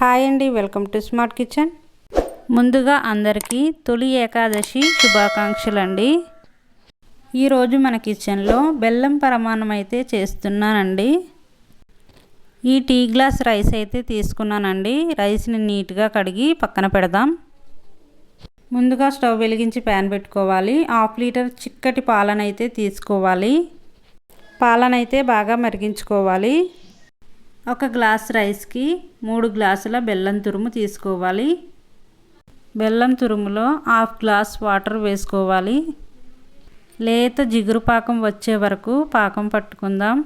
Hi అండి welcome to smart kitchen. ముందుగా అందరికీ తొలి ఏకాదశి శుభాకాంక్షలు అండి ఈరోజు మన కిచెన్లో బెల్లం పరమాణం అయితే చేస్తున్నానండి. ఈ టీ గ్లాస్ రైస్ అయితే తీసుకున్నానండి. రైస్ని నీట్గా కడిగి పక్కన పెడదాం. ముందుగా స్టవ్ వెలిగించి ప్యాన్ పెట్టుకోవాలి. హాఫ్ లీటర్ చిక్కటి పాలనైతే తీసుకోవాలి. పాలనైతే బాగా మరిగించుకోవాలి. ఒక గ్లాస్ రైస్కి మూడు గ్లాసుల బెల్లం తురుము తీసుకోవాలి. బెల్లం తురుములో హాఫ్ గ్లాస్ వాటర్ వేసుకోవాలి. లేత జిగురు పాకం వచ్చే వరకు పాకం పట్టుకుందాం.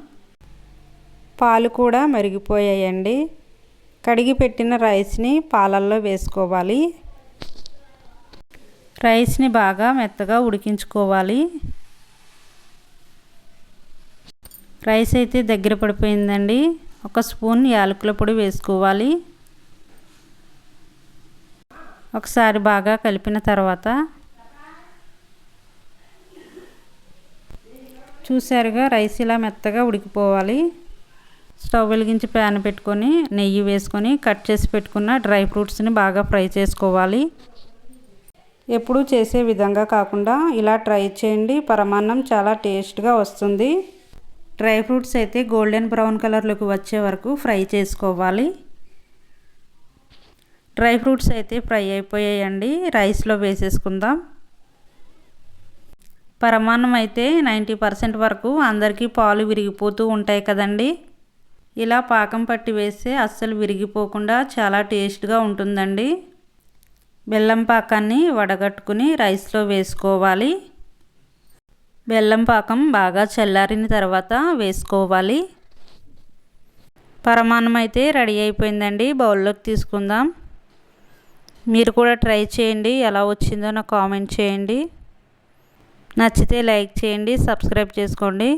పాలు కూడా మరిగిపోయాయండి. కడిగి పెట్టిన రైస్ని పాలల్లో వేసుకోవాలి. రైస్ని బాగా మెత్తగా ఉడికించుకోవాలి. రైస్ అయితే దగ్గర పడిపోయిందండి. ఒక స్పూన్ యాలకుల పొడి వేసుకోవాలి. ఒకసారి బాగా కలిపిన తర్వాత చూసారుగా రైస్ ఇలా మెత్తగా ఉడికిపోవాలి. స్టవ్ వెలిగించి ప్యాన్ పెట్టుకొని నెయ్యి వేసుకొని కట్ చేసి పెట్టుకున్న డ్రై ఫ్రూట్స్ని బాగా ఫ్రై చేసుకోవాలి. ఎప్పుడూ చేసే విధంగా కాకుండా ఇలా ట్రై చేయండి. పరమాన్నం చాలా టేస్ట్గా వస్తుంది. డ్రై ఫ్రూట్స్ అయితే గోల్డెన్ బ్రౌన్ కలర్లోకి వచ్చే వరకు ఫ్రై చేసుకోవాలి. డ్రై ఫ్రూట్స్ అయితే ఫ్రై అయిపోయాయండి. రైస్లో వేసేసుకుందాం. పరమాన్నం అయితే నైంటీ పర్సెంట్ వరకు అందరికీ పాలు విరిగిపోతూ ఉంటాయి కదండి. ఇలా పాకం పట్టి వేస్తే అస్సలు విరిగిపోకుండా చాలా టేస్ట్గా ఉంటుందండి. బెల్లం పాకాన్ని వడగట్టుకుని రైస్లో వేసుకోవాలి. బెల్లం పాకం బాగా చల్లారిన తర్వాత వేసుకోవాలి. పరమాన్నం అయితే రెడీ అయిపోయిందండి. బౌల్లోకి తీసుకుందాం. మీరు కూడా ట్రై చేయండి. ఎలా వచ్చిందో నాకు కామెంట్ చేయండి. నచ్చితే లైక్ చేయండి సబ్స్క్రైబ్ చేసుకోండి.